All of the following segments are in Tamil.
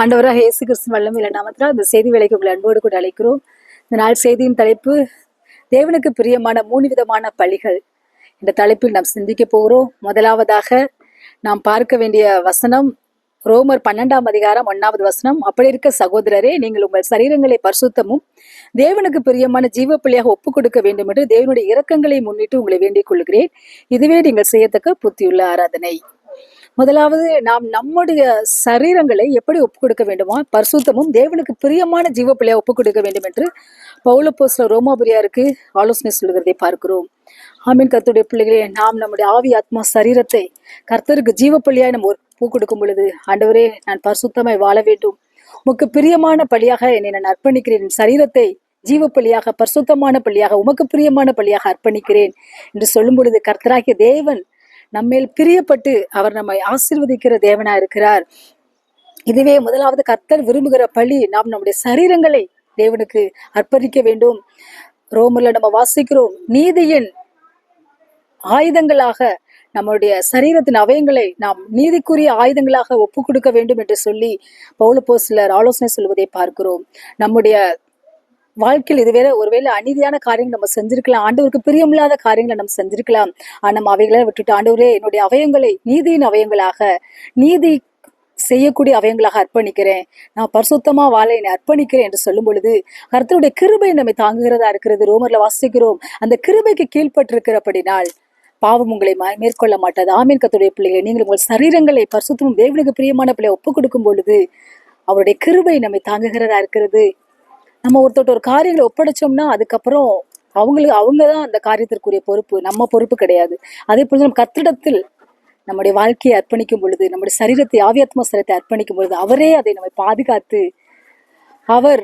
ஆண்டவராக இயேசு கிறிஸ்து வல்லமையில நாமத்தில் இந்த செய்தி வேலைக்கு உங்களை அன்போடு கூட அழைக்கிறோம். இந்த நாள் செய்தியின் தலைப்பு தேவனுக்கு பிரியமான மூணு விதமான பழிகள். இந்த தலைப்பில் நாம் சிந்திக்க போகிறோம். முதலாவதாக நாம் பார்க்க வேண்டிய வசனம் ரோமர் பன்னெண்டாம் அதிகாரம் ஒன்னாவது வசனம். அப்படி இருக்க சகோதரரே நீங்கள் உங்கள் சரீரங்களை பரிசுத்தமும் தேவனுக்கு பிரியமான ஜீவ பிள்ளையாக ஒப்புக் கொடுக்க வேண்டும் என்று தேவனுடைய இரக்கங்களை முன்னிட்டு உங்களை வேண்டிக் கொள்கிறேன் இதுவே நீங்கள் செய்யத்தக்க புத்தியுள்ள ஆராதனை. முதலாவது நாம் நம்முடைய சரீரங்களை எப்படி ஒப்புக் கொடுக்க வேண்டுமா பரிசுத்தமும் தேவனுக்கு பிரியமான ஜீவ பிள்ளையை ஒப்புக் கொடுக்க வேண்டும் என்று பௌலப்போஸ்ல ரோமாபுரியாருக்கு ஆலோசனை சொல்கிறதை பார்க்கிறோம். ஆமீன். கர்த்தருடைய பிள்ளைகளே நாம் நம்முடைய ஆவி ஆத்மா சரீரத்தை கர்த்தருக்கு ஜீவ பிள்ளையாய் நம்ம ஒப்புக் கொடுக்கும் பொழுது ஆண்டவரே நான் பரிசுத்தமாய் வாழ வேண்டும். உமக்கு பிரியமான பலியாக என்னை நான் அர்ப்பணிக்கிறேன். சரீரத்தை ஜீவ பலியாக பரிசுத்தமான பலியாக உமக்கு பிரியமான பலியாக அர்ப்பணிக்கிறேன் என்று சொல்லும் பொழுது கர்த்தராகிய தேவன் நம்மேல் பிரியப்பட்டு அவர் நம்மை ஆசிர்வதிக்கிற தேவனா இருக்கிறார். இதுவே முதலாவது கர்த்தர் விரும்புகிற பழி நாம் நம்முடைய சரீரங்களை தேவனுக்கு அர்ப்பணிக்க வேண்டும். ரோமில் நம்ம வாசிக்கிறோம் நீதியின் ஆயுதங்களாக நம்முடைய சரீரத்தின் அவயங்களை நாம் நீதிக்குரிய ஆயுதங்களாக ஒப்பு கொடுக்க வேண்டும் என்று சொல்லி பௌலப்போஸ்லர் ஆலோசனை சொல்வதை பார்க்கிறோம். நம்முடைய வாழ்க்கையில் இது ஒருவேளை அநீதியான காரியங்கள் நம்ம செஞ்சிருக்கலாம். ஆண்டவருக்கு பிரியமில்லாத காரியங்களை நம்ம செஞ்சிருக்கலாம். ஆனால் நம்ம அவைகளை விட்டுட்டு ஆண்டவரே என்னுடைய அவயங்களை நீதியின் அவயங்களாக நீதி செய்யக்கூடிய அவயங்களாக அர்ப்பணிக்கிறேன். நான் பரிசுத்தமா வாழ என்னை அர்ப்பணிக்கிறேன் என்று சொல்லும் பொழுது கர்த்தருடைய கிருபை நம்மை தாங்குகிறதா இருக்கிறது. ரோமர்ல வாசிக்கிறோம் அந்த கிருபைக்கு கீழ்ப்பட்டிருக்கிறபடினால் பாவம் உங்களை ம- மேற்கொள்ள மாட்டாது. ஆமீன் கத்துடைய பிள்ளைகளை. நீங்கள் உங்கள் சரீரங்களை பரிசுத்தமும் தேவனுக்கு பிரியமான பிள்ளை ஒப்புக் கொடுக்கும் பொழுது அவருடைய கிருபை நம்மை தாங்குகிறதா இருக்கிறது. நம்ம ஒருத்தர் ஒரு காரியங்களை ஒப்படைச்சோம்னா அதுக்கப்புறம் அவங்களுக்கு அவங்க தான் அந்த காரியத்திற்குரிய பொறுப்பு. நம்ம பொறுப்பு கிடையாது. அதே போல நம்ம கத்திடத்தில் நம்முடைய வாழ்க்கையை அர்ப்பணிக்கும் பொழுது நம்முடைய சரீரத்தை ஆவியாத்ம சரீரத்தை அர்ப்பணிக்கும் பொழுது அவரே அதை நம்மை பாதுகாத்து அவர்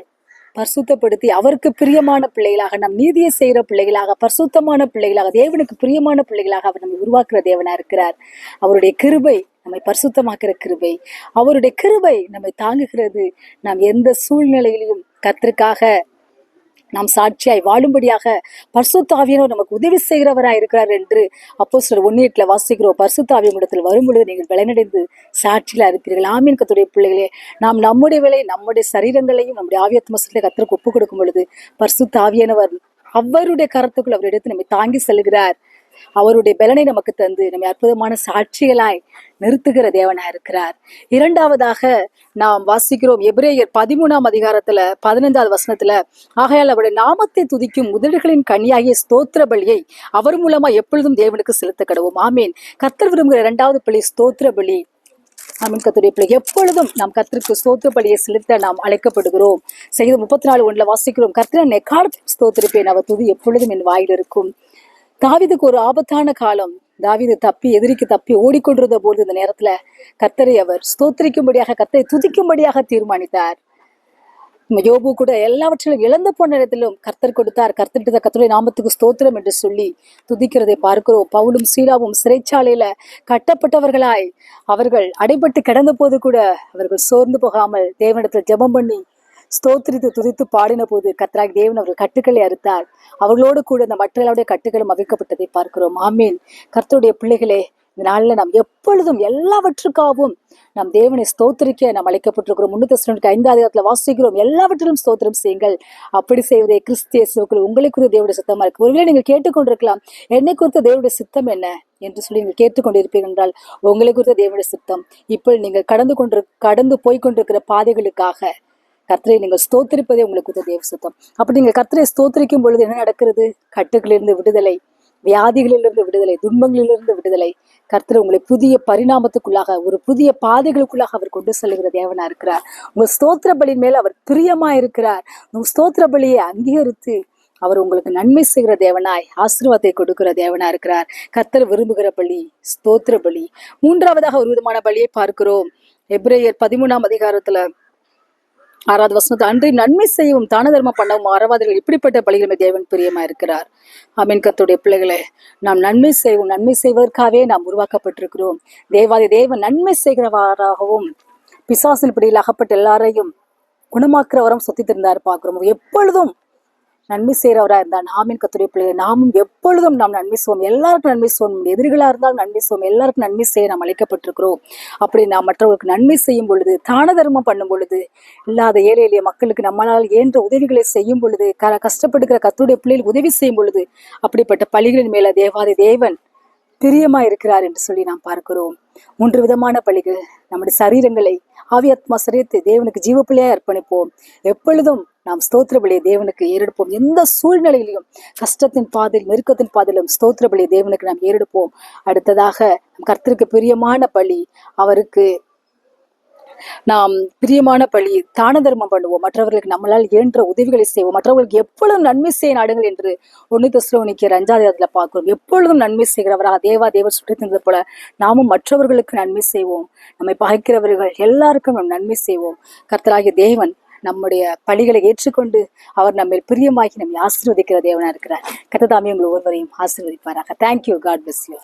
பரிசுத்தப்படுத்தி அவருக்கு பிரியமான பிள்ளைகளாக நம் நீதியை செய்கிற பிள்ளைகளாக பரிசுத்தமான பிள்ளைகளாக தேவனுக்கு பிரியமான பிள்ளைகளாக அவர் நம்மை உருவாக்குற தேவனா இருக்கிறார். அவருடைய கிருபை நம்மை பரிசுத்தமாக்கிற கிருபை. அவருடைய கிருபை நம்மை தாங்குகிறது. நாம் எந்த சூழ்நிலையிலும் கத்திற்காக நாம் சாட்சியாய் வாழும்படியாக பர்சுத்தாவியனோ நமக்கு உதவி செய்கிறவராய் இருக்கிறார் என்று அப்போ சிலர் ஒன்னியத்தில் வாசிக்கிறோம். பர்சுத்தாவியம் இடத்தில் வரும்பொழுது நீங்கள் விளைநடைந்து சாட்சியில இருப்பீர்கள். ஆமீன். கத்துடைய பிள்ளைகளே நாம் நம்முடைய விலை நம்முடைய சரீரங்களையும் நம்முடைய ஆவியத்மசத்தை கத்தருக்கு ஒப்புக் கொடுக்கும் பொழுது பர்சுத்தாவியனவர் அவருடைய கரத்துக்குள் அவர் எடுத்து நம்மை தாங்கி செல்கிறார். அவருடைய பலனை நமக்கு தந்து நம்மை அற்புதமான சாட்சிகளாய் நிறுத்துகிற தேவனா இருக்கிறார். இரண்டாவதாக நாம் வாசிக்கிறோம் எபிரேயர் பதிமூணாம் அதிகாரத்துல பதினைந்தாவது வசனத்துல ஆகையால் அவருடைய நாமத்தை துதிக்கும் முதல்களின் கனியாகிய ஸ்தோத்திர பலியை அவர் மூலமா எப்பொழுதும் தேவனுக்கு செலுத்த கடவும் ஆமீன். கத்தர் விரும்புகிற இரண்டாவது பலி ஸ்தோத்திர பலி. ஆமீன். கத்துடைய பிள்ளை எப்பொழுதும் நாம் கத்திற்கு ஸ்தோத்திர பலியை செலுத்த நாம் அழைக்கப்படுகிறோம். செய்த முப்பத்தி நாலு ஒன்றுல வாசிக்கிறோம் கத்திர எக்காலத்தில் ஸ்தோத்திரிப்பேன் அவர் துதி எப்பொழுதும் என் வாயில் இருக்கும் தாவீதுக்கு ஒரு ஆபத்தான காலம். தாவீது தப்பி எதிரிக்கு தப்பி ஓடிக்கொண்டிருந்த போது இந்த நேரத்துல கர்த்தரை அவர் ஸ்தோத்திரிக்கும்படியாக கத்தரை துதிக்கும்படியாக தீர்மானித்தார். யோபு கூட எல்லாவற்றிலும் இழந்து போன நேரத்திலும் கர்த்தர் கொடுத்தார். கர்த்தர் கர்த்தருடைய நாமத்துக்கு ஸ்தோத்திரம் என்று சொல்லி துதிக்கிறதை பார்க்கிறோம். பவுலும் சீலாவும் சிறைச்சாலையில கட்டப்பட்டவர்களாய். அவர்கள் அடைபட்டு கிடந்த போது கூட அவர்கள் சோர்ந்து போகாமல் தேவனிடத்தில் ஜெபம் பண்ணி ஸ்தோத்திரித்து துதித்து பாடின போது கத்ராக் தேவன் அவர்கள் கட்டுக்களை அறுத்தார். அவர்களோடு கூட இந்த மற்றவர்களுடைய கட்டுகளும் அவிழ்க்கப்பட்டதை பார்க்கிறோம். ஆமீன். கர்த்தருடைய பிள்ளைகளே இந்த நாளில் நாம் எப்பொழுதும் எல்லாவற்றுக்காகவும் நம் தேவனை ஸ்தோத்திரிக்க நாம் அழைக்கப்பட்டிருக்கிறோம். முன்னூத்தி ஐந்தாவது அதிகாரத்தில் வாசிக்கிறோம். எல்லாவற்றிலும் ஸ்தோத்திரம் செய்யுங்கள். அப்படி செய்வதே கிறிஸ்தியசுக்குள் உங்களை குறித்த தேவனுடைய சித்தமா இருக்கு. ஒருவேளை நீங்கள் கேட்டுக்கொண்டிருக்கலாம். என்னை குறித்த தேவனுடைய சித்தம் என்ன என்று சொல்லி நீங்கள் கேட்டுக்கொண்டிருப்பீர்கள் என்றால் உங்களை குறித்த தேவனுடைய சித்தம். இப்போ நீங்கள் கடந்து கொண்டு கடந்து போய் கொண்டிருக்கிற பாதைகளுக்காக கர்த்தரை நீங்கள் ஸ்தோத்திரிப்பதே உங்களுக்கு உதவி தேவ சுத்தம். அப்படி நீங்கள் கர்த்தரை ஸ்தோத்திரிக்கும் பொழுது என்ன நடக்கிறது? கட்டுகளிலிருந்து விடுதலை வியாதிகளிலிருந்து விடுதலை துன்பங்களிலிருந்து விடுதலை. கர்த்தர் உங்களை புதிய பரிணாமத்துக்குள்ளாக ஒரு புதிய பாதைகளுக்குள்ளாக அவர் கொண்டு செல்கிற தேவனா இருக்கிறார். உங்கள் ஸ்தோத்திர பலியின் மேல் அவர் பிரியமா இருக்கிறார். உங்கள் ஸ்தோத்திர பலியை அங்கீகரித்து அவர் உங்களுக்கு நன்மை செய்கிற தேவனாய் ஆசீர்வாதத்தை கொடுக்கிற தேவனா இருக்கிறார். கர்த்தர் விரும்புகிற பலி ஸ்தோத்திர பலி. மூன்றாவதாக ஒரு விதமான பலியை பார்க்கிறோம். எப்ரேயர் பதிமூணாம் அதிகாரத்துல ஆறாவது வசனத்தை அன்றி நன்மை செய்யவும் தான தர்மம் பண்ணவும் அறவாதிகள் இப்படிப்பட்ட பலிகளுமே தேவன் பிரியமா இருக்கிறார். அமீன் கத்துடைய பிள்ளைகளே நாம் நன்மை செய்வோம் நன்மை செய்வதற்காகவே நாம் உருவாக்கப்பட்டிருக்கிறோம். தேவாதி தேவன் நன்மை செய்கிறவராகவும் பிசாசின் பிடியில் அகப்பட்ட எல்லாரையும் குணமாக்குறவரும் சுத்தி திருந்தார் பார்க்கிறோம். எப்பொழுதும் நன்மை செய்கிறவராக இருந்தால் நாமின் கத்துடைய பிள்ளைகள் நாமும் எப்பொழுதும் நாம் நன்மை செய்வோம். எல்லாருக்கும் நன்மை செய்வோம். எதிரிகளாக இருந்தாலும் நன்மை செய்வோம். எல்லாருக்கும் நன்மை செய்ய நாம் அழைக்கப்பட்டிருக்கிறோம். அப்படி நாம் மற்றவர்களுக்கு நன்மை செய்யும் பொழுது தான தர்மம் பண்ணும் பொழுது இல்லாத ஏழை எளிய மக்களுக்கு நம்மளால் இயன்ற உதவிகளை செய்யும் பொழுது க கஷ்டப்படுகிற கத்துடைய பிள்ளைகள் உதவி செய்யும் பொழுது அப்படிப்பட்ட பள்ளிகளின் மேல தேவாதி தேவன் பிரியமா இருக்கிறார் என்று சொல்லி நாம் பார்க்கிறோம். மூன்று விதமான பள்ளிகள் நம்முடைய சரீரங்களை ஆவியாத்மா சரீரத்தை தேவனுக்கு ஜீவப்பிள்ளையா அர்ப்பணிப்போம். எப்பொழுதும் நாம் ஸ்தோத்திர பலியை தேவனுக்கு ஏறெடுப்போம். எந்த சூழ்நிலையிலும் கஷ்டத்தின் பாதையில் நெருக்கத்தின் பாதையிலும் ஸ்தோத்திர பலியை தேவனுக்கு நாம் ஏறெடுப்போம். அடுத்ததாக நம் கர்த்தருக்கு பிரியமான பலி அவருக்கு நாம் பிரியமான பழி தான தர்மம் பண்ணுவோம். மற்றவர்களுக்கு நம்மளால் இயன்ற உதவிகளை செய்வோம். மற்றவர்களுக்கு எப்பொழுதும் நன்மை செய்ய நாடுங்கள் என்று ஒன்னு தசுலோனிக்கு அஞ்சாவது பார்க்கிறோம். எப்பொழுதும் நன்மை செய்கிறவராக தேவா தேவர் சுற்றி போல நாமும் மற்றவர்களுக்கு நன்மை செய்வோம். நம்மை பகைக்கிறவர்கள் எல்லாருக்கும் நாம் நன்மை செய்வோம். கர்த்தராகிய தேவன் நம்முடைய பழிகளை ஏற்றுக்கொண்டு அவர் நம்ம பிரியமாகி நம்மை ஆசீர்வதிக்கிற தேவனா இருக்கிறார். கத்ததாமே உங்கள் ஒவ்வொருவரையும் ஆசீர்வதிப்பாராக. Thank you God bless you